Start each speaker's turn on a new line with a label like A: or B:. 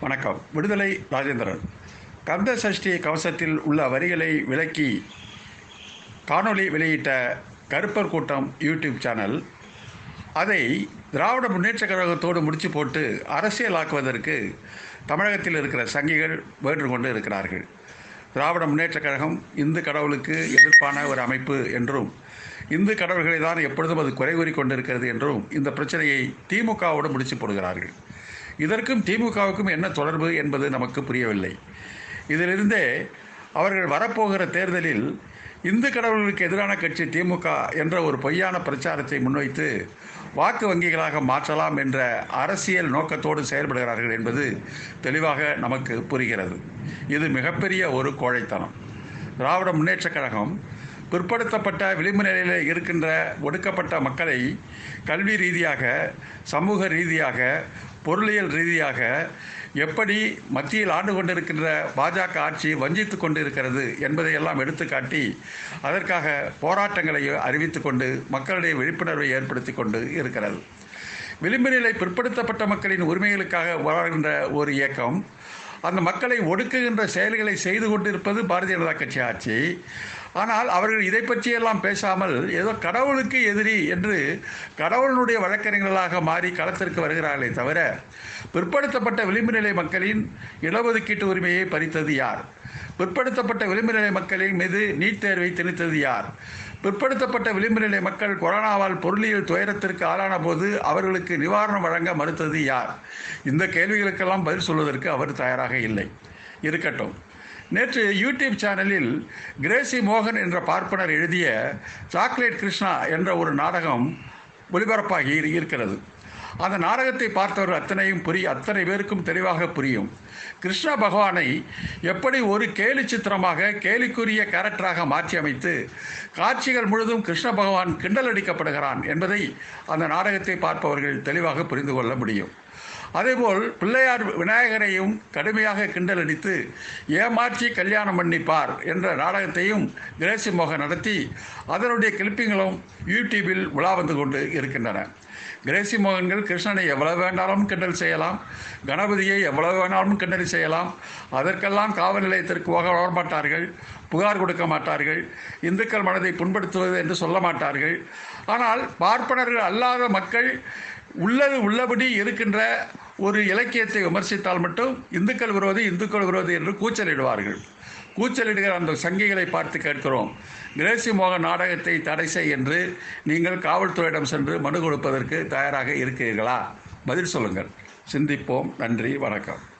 A: வணக்கம். விடுதலை ராஜேந்திரன். கந்த சஷ்டி கவசத்தில் உள்ள வரிகளை விளக்கி காணொளி வெளியிட்ட கருப்பர் கூட்டம் யூடியூப் சேனல் அதை திராவிட முன்னேற்ற கழகத்தோடு முடிச்சு போட்டு அரசியலாக்குவதற்கு தமிழகத்தில் இருக்கிற சங்கிகள் வேண்டு கொண்டு இருக்கிறார்கள். திராவிட முன்னேற்ற கழகம் இந்து கடவுளுக்கு எதிர்ப்பான ஒரு அமைப்பு என்றும் இந்து கடவுள்களை தான் எப்பொழுதும் அது குறை கூறி கொண்டிருக்கிறது என்றும் இந்த பிரச்சனையை திமுகவோடு முடிச்சு போடுகிறார்கள். இதற்கும் திமுகவுக்கும் என்ன தொடர்பு என்பது நமக்கு புரியவில்லை. இதிலிருந்தே அவர்கள் வரப்போகிற தேர்தலில் இந்து கடவுள்களுக்கு எதிரான கட்சி திமுக என்ற ஒரு பொய்யான பிரச்சாரத்தை முன்வைத்து வாக்கு வங்கிகளாக மாற்றலாம் என்ற அரசியல் நோக்கத்தோடு செயல்படுகிறார்கள் என்பது தெளிவாக நமக்கு புரிகிறது. இது மிகப்பெரிய ஒரு கோழைத்தனம். திராவிட முன்னேற்றக் கழகம் பிற்படுத்தப்பட்ட விளிம்பு நிலையில் இருக்கின்ற ஒடுக்கப்பட்ட மக்களை கல்வி ரீதியாக சமூக ரீதியாக பொருளியல் ரீதியாக எப்படி மத்தியில் ஆண்டு கொண்டிருக்கின்ற பாஜக ஆட்சி வஞ்சித்து கொண்டிருக்கிறது என்பதையெல்லாம் எடுத்துக்காட்டி அதற்காக போராட்டங்களை அறிவித்து கொண்டு மக்களிடையே விழிப்புணர்வை ஏற்படுத்தி கொண்டு இருக்கிறது. விளிம்பு நிலை பிற்படுத்தப்பட்ட மக்களின் உரிமைகளுக்காக வாழ்கின்ற ஒரு இயக்கம். அந்த மக்களை ஒடுக்குகின்ற செயல்களை செய்து கொண்டிருப்பது பாரதிய ஜனதா கட்சி ஆட்சி. ஆனால் அவர்கள் இதை பற்றியெல்லாம் பேசாமல் ஏதோ கடவுளுக்கு எதிரி என்று கடவுளுடைய வழக்கறிஞர்களாக மாறி களத்திற்கு வருகிறார்களே தவிர பிற்படுத்தப்பட்ட விளிம்பு நிலை மக்களின் இடஒதுக்கீட்டு உரிமையை பறித்தது யார்? பிற்படுத்தப்பட்ட விளிம்பு நிலை மக்களின் மீது நீட் தேர்வை திணித்தது யார்? பிற்படுத்தப்பட்ட விளிம்பு நிலை மக்கள் கொரோனாவால் பொருளியல் துயரத்திற்கு ஆளான போது அவர்களுக்கு நிவாரணம் வழங்க மறுத்தது யார்? இந்த கேள்விகளுக்கெல்லாம் பதில் சொல்வதற்கு அவர் தயாராக இல்லை. இருக்கட்டும். நேற்று யூடியூப் சேனலில் கிரேசி மோகன் என்ற பார்ப்பனர் எழுதிய சாக்லேட் கிருஷ்ணா என்ற ஒரு நாடகம் ஒளிபரப்பாகி இருக்கிறது. அந்த நாடகத்தை பார்த்தவர் அத்தனையும் புரிய அத்தனை பேருக்கும் தெளிவாக புரியும். கிருஷ்ண பகவானை எப்படி ஒரு கேலி சித்திரமாக கேலிக்குரிய கேரக்டராக மாற்றி அமைத்து காட்சிகள் முழுதும் கிருஷ்ண பகவான் கிண்டல் அடிக்கப்படுகிறான் என்பதை அந்த நாடகத்தை பார்ப்பவர்கள் தெளிவாக புரிந்து கொள்ள முடியும். அதேபோல் பிள்ளையார் விநாயகரையும் கடுமையாக கிண்டல் அடித்து ஏமாற்றி கல்யாணம் பண்ணிப்பார் என்ற நாடகத்தையும் கிரேசி மோகன் நடத்தி அதனுடைய கிளிப்பிங்களும் யூடியூபில் உலா வந்து கொண்டு இருக்கின்றன. கிரேசி மோகன்கள் கிருஷ்ணனை எவ்வளவு வேண்டாலும் கிண்டல் செய்யலாம் கணபதியை எவ்வளவு வேணாலும் கிண்டல் செய்யலாம் அதற்கெல்லாம் காவல் நிலையத்திற்கு போக வரமாட்டார்கள் புகார் கொடுக்க மாட்டார்கள் இந்துக்கள் மனதை புண்படுத்துவது என்று சொல்ல மாட்டார்கள். ஆனால் பார்ப்பனர்கள் அல்லாத மக்கள் உள்ளது உள்ளபடி இருக்கின்ற ஒரு இலக்கியத்தை விமர்சித்தால் மட்டும் இந்துக்கள் விரோதி இந்துக்கள் விரோதி என்று கூச்சலிடுவார்கள். கூச்சலிடுகிற அந்த சங்கிகளை பார்த்து கேட்கிறோம். கிரேசி மோகன் நாடகத்தை தடை செய் என்று நீங்கள் காவல்துறையிடம் சென்று மனு கொடுப்பதற்கு தயாராக இருக்கிறீர்களா? பதில் சொல்லுங்கள். சிந்திப்போம். நன்றி. வணக்கம்.